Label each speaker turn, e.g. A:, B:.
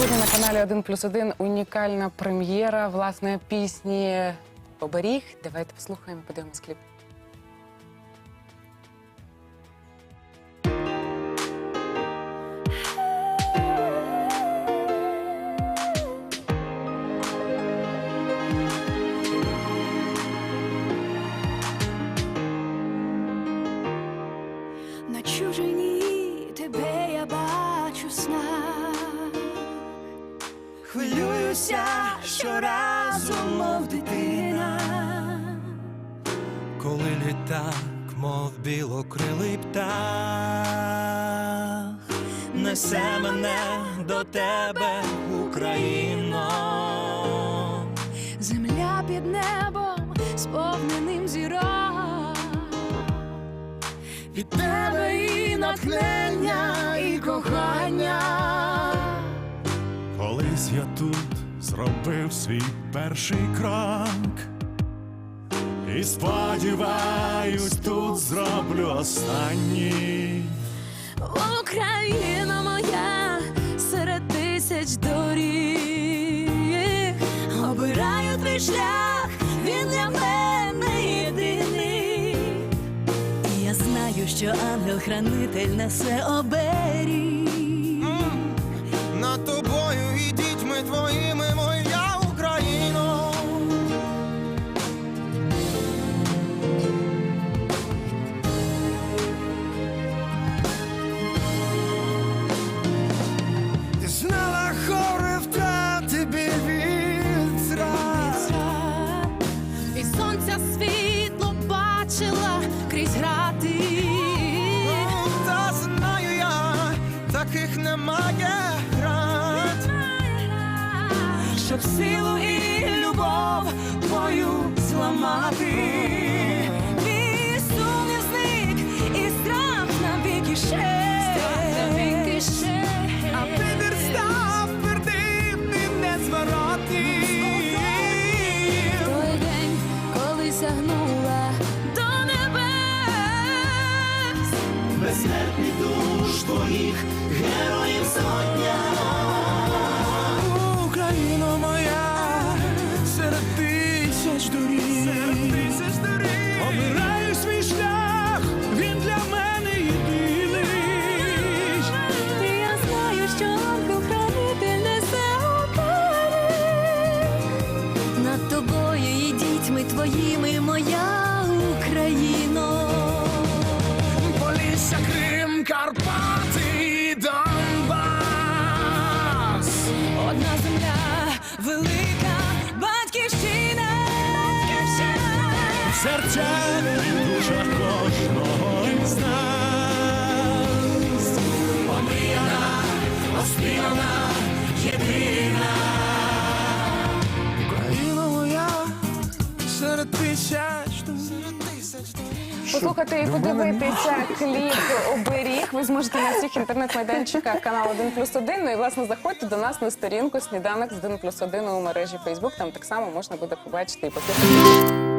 A: Сьогодні на каналі 1 плюс 1 унікальна прем'єра власне пісні Оберіг. Давайте послухаємо, подивимось кліп.
B: Хвилююся щоразу, мов дитина.
C: коли літак, мов білокрилий птах, несе мене до тебе, Україно.
B: Земля під небом, сповненим зірок. Від тебе і натхнення, і кохання.
D: Колись я тут зробив свій перший крок. І сподіваюсь, тут зроблю останній.
B: Україна моя серед тисяч доріг. Обираю твій шлях, він для мене єдиний. І я знаю, що ангел-хранитель несе оберіг.
C: Немає град.
B: Щоб силу і любов твою зламати. Твій сумнів зник і страх навіки ще.
C: А твоїх героїв сотня. Україно моя, серед тисяч доріг. Серед тисяч доріг. Обираю свій шлях, він для мене єдиний.
B: І я знаю, що ангел-хранитель несе оберіг. Над тобою і дітьми твоїми, моя
D: Серця душа кожного із нас.
C: Помріяна, оспівана, єдина. Україна моя, серед тисяч серед тисяч
A: Послухати і подивитися кліп Оберіг. Ви зможете на всіх інтернет-майданчиках каналу 1 плюс 1. Ну і власне заходьте до нас на сторінку Сніданок з 1 плюс 1 у мережі Facebook. Там так само можна буде побачити і послухати.